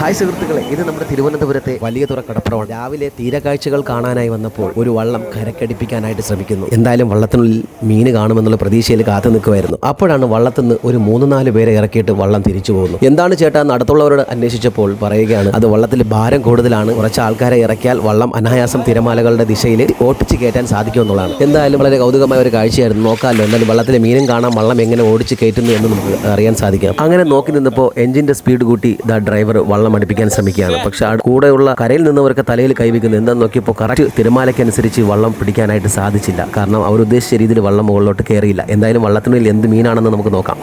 Hi സുഹൃത്തുക്കളെ ഇത് നമ്മുടെ തിരുവനന്തപുരത്തെ വലിയ തുറ കടപ്പുറമാണ്. രാവിലെ തീരക്കാഴ്ചകൾ കാണാനായി വന്നപ്പോൾ ഒരു വള്ളം കരക്കടിപ്പിക്കാനായിട്ട് ശ്രമിക്കുന്നു. എന്തായാലും വള്ളത്തിനുള്ളിൽ മീൻ കാണുമെന്നുള്ള പ്രതീക്ഷയിൽ കാത്തു നിൽക്കുമായിരുന്നു. അപ്പോഴാണ് വള്ളത്തിൽ നിന്ന് ഒരു മൂന്ന് നാല് പേരെ ഇറക്കിയിട്ട് വള്ളം തിരിച്ചു പോകുന്നു എന്താണ് ചേട്ടാ നടത്തുള്ളവരോട് അന്വേഷിച്ചപ്പോൾ പറയുകയാണ് അത് വള്ളത്തിൽ ഭാരം കൂടുതലാണ്. കുറച്ച് ആൾക്കാരെ ഇറക്കിയാൽ വള്ളം അനായാസം തിരമാലകളുടെ ദിശയിൽ ഓട്ടിച്ച് കയറ്റാൻ സാധിക്കുമെന്നുള്ളതാണ് എന്തായാലും വളരെ കൗതുകമായ ഒരു കാഴ്ചയായിരുന്നു. നോക്കാമല്ലോ എന്തായാലും വള്ളത്തിലെ മീനും കാണാം വള്ളം എങ്ങനെ ഓടിച്ച് കയറ്റുന്നു എന്ന് നമുക്ക് അറിയാൻ സാധിക്കാം. അങ്ങനെ നോക്കി നിന്നപ്പോൾ എഞ്ചിന്റെ സ്പീഡ് കൂട്ടി ദ ഡ്രൈവർ വള്ളം അടുപ്പിക്കാൻ ശ്രമിക്കുകയാണ്. പക്ഷെ കൂടെയുള്ള കരയിൽ നിന്നവർക്ക് തലയിൽ കൈവയ്ക്കുന്നത് എന്താന്ന് നോക്കിയപ്പോൾ കറക്റ്റ് തിരമാലയ്ക്കനുസരിച്ച് വള്ളം പിടിക്കാനായിട്ട് സാധിച്ചില്ല. കാരണം അവർ ഉദ്ദേശിച്ച രീതിയിൽ വള്ളം മുകളിലോട്ട് കയറിയില്ല. എന്തായാലും വള്ളത്തിനുള്ളിൽ എന്ത് മീനാണെന്ന് നമുക്ക് നോക്കാം.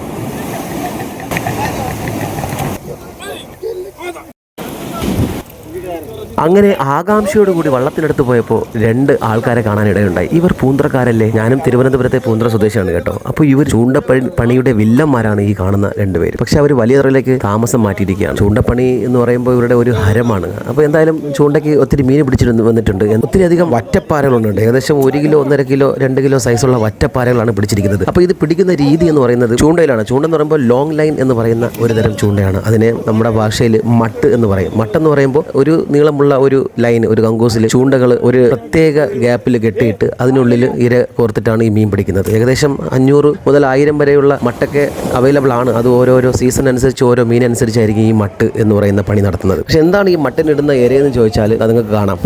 അങ്ങനെ ആകാംക്ഷയോടുകൂടി വള്ളത്തിനടുത്ത് പോയപ്പോൾ രണ്ട് ആൾക്കാരെ കാണാൻ ഇടയുണ്ടായി. ഇവർ പൂന്തറക്കാരല്ലേ ഞാനും തിരുവനന്തപുരത്തെ പൂന്തറ സ്വദേശിയാണ് കേട്ടോ. അപ്പോൾ ഇവർ ചൂണ്ടപ്പണി പണിയുടെ വില്ലന്മാരാണ് ഈ കാണുന്ന രണ്ടുപേര്. പക്ഷെ അവർ വലിയ തറയിലേക്ക് താമസം മാറ്റിയിരിക്കുകയാണ്. ചൂണ്ടപ്പണി എന്ന് പറയുമ്പോൾ ഇവരുടെ ഒരു ഹരമാണ്. അപ്പോൾ എന്തായാലും ചൂണ്ടയ്ക്ക് ഒത്തിരി മീൻ പിടിച്ചിട്ട് വന്നിട്ടുണ്ട്. ഒത്തിരി അധികം വറ്റപ്പാരകളുണ്ട് ഏകദേശം ഒരു കിലോ ഒന്നര കിലോ രണ്ട് കിലോ സൈസുള്ള വറ്റപ്പാരകളാണ് പിടിച്ചിരിക്കുന്നത്. അപ്പോൾ ഇത് പിടിക്കുന്ന രീതി എന്ന് പറയുന്നത് ചൂണ്ടയിലാണ്. ചൂണ്ട എന്ന് പറയുമ്പോൾ ലോങ് ലൈൻ എന്ന് പറയുന്ന ഒരു തരം ചൂണ്ടയാണ്. അതിനെ നമ്മുടെ ഭാഷയിൽ മട്ട് എന്ന് പറയും. മട്ട് എന്ന് പറയുമ്പോൾ ഒരു നീളമുള്ള ഒരു ലൈൻ ഒരു കങ്കൂസിൽ ചൂണ്ടകൾ ഒരു പ്രത്യേക ഗ്യാപ്പിൽ കെട്ടിയിട്ട് അതിനുള്ളിൽ ഇര കോർത്തിട്ടാണ് ഈ മീൻ പിടിക്കുന്നത്. ഏകദേശം അഞ്ഞൂറ് മുതൽ ആയിരം വരെയുള്ള മട്ടൊക്കെ അവൈലബിൾ ആണ്. അത് ഓരോരോ സീസൺ അനുസരിച്ച് ഓരോ മീൻ അനുസരിച്ചായിരിക്കും ഈ മട്ട് എന്ന് പറയുന്ന പണി നടത്തുന്നത്. പക്ഷെ എന്താണ് ഈ മട്ടിനിടുന്ന ഇരയെന്ന് ചോദിച്ചാൽ അത് നിങ്ങൾക്ക് കാണാം.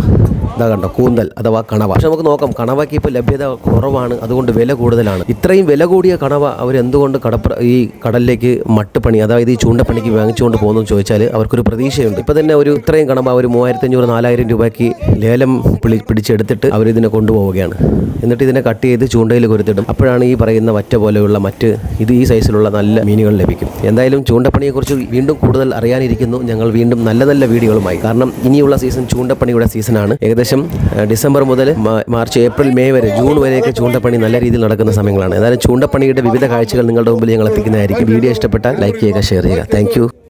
ഇതാ കണ്ടോ കൂന്തൽ അഥവാ കണവ. പക്ഷെ നമുക്ക് നോക്കാം കണവയ്ക്ക് ഇപ്പോൾ ലഭ്യത കുറവാണ് അതുകൊണ്ട് വില കൂടുതലാണ്. ഇത്രയും വില കൂടിയ കണവ അവർ അവരെന്തുകൊണ്ട് കടപ്പ ഈ കടലിലേക്ക് മട്ടുപണി അതായത് ഈ ചൂണ്ടപ്പണിക്ക് വാങ്ങിച്ചുകൊണ്ട് പോകുന്നു എന്ന് ചോദിച്ചാൽ അവർക്കൊരു പ്രതീക്ഷയുണ്ട്. ഇപ്പോൾ തന്നെ ഒരു ഇത്രയും കണവ ഒരു മൂവായിരത്തഞ്ഞൂറ് നാലായിരം രൂപയ്ക്ക് ലേലം പിടി പിടിച്ചെടുത്തിട്ട് അവരിതിനെ കൊണ്ടുപോവുകയാണ്. എന്നിട്ട് ഇതിനെ കട്ട് ചെയ്ത് ചൂണ്ടയിൽ കൊരുത്തിടും. അപ്പോഴാണ് ഈ പറയുന്ന വറ്റ പോലെയുള്ള മറ്റ് ഇത് ഈ സൈസിലുള്ള നല്ല മീനുകൾ ലഭിക്കും. എന്തായാലും ചൂണ്ടപ്പണിയെക്കുറിച്ച് വീണ്ടും കൂടുതൽ അറിയാനിരിക്കുന്നു. ഞങ്ങൾ വീണ്ടും നല്ല നല്ല വീഡിയോകളുമായി. കാരണം ഇനിയുള്ള സീസൺ ചൂണ്ടപ്പണിയുടെ സീസണാണ്. ഏകദേശം ആ, ഡിസംബർ മുതൽ മാർച്ച് ഏപ്രിൽ മെയ് വരെ ജൂൺ വരെയൊക്കെ ചൂണ്ടപ്പണി നല്ല രീതിയിൽ നടക്കുന്ന സമയങ്ങളാണ്. ഏതായാലും ചൂണ്ടപ്പണിയുടെ വിവിധ കാഴ്ചകൾ നിങ്ങളുടെ മുമ്പിൽ ഞങ്ങൾ എത്തിക്കുന്നതായിരിക്കും. വീഡിയോ ഇഷ്ടപ്പെട്ടാൽ ലൈക്ക് ചെയ്യുക ഷെയർ ചെയ്യുക. താങ്ക്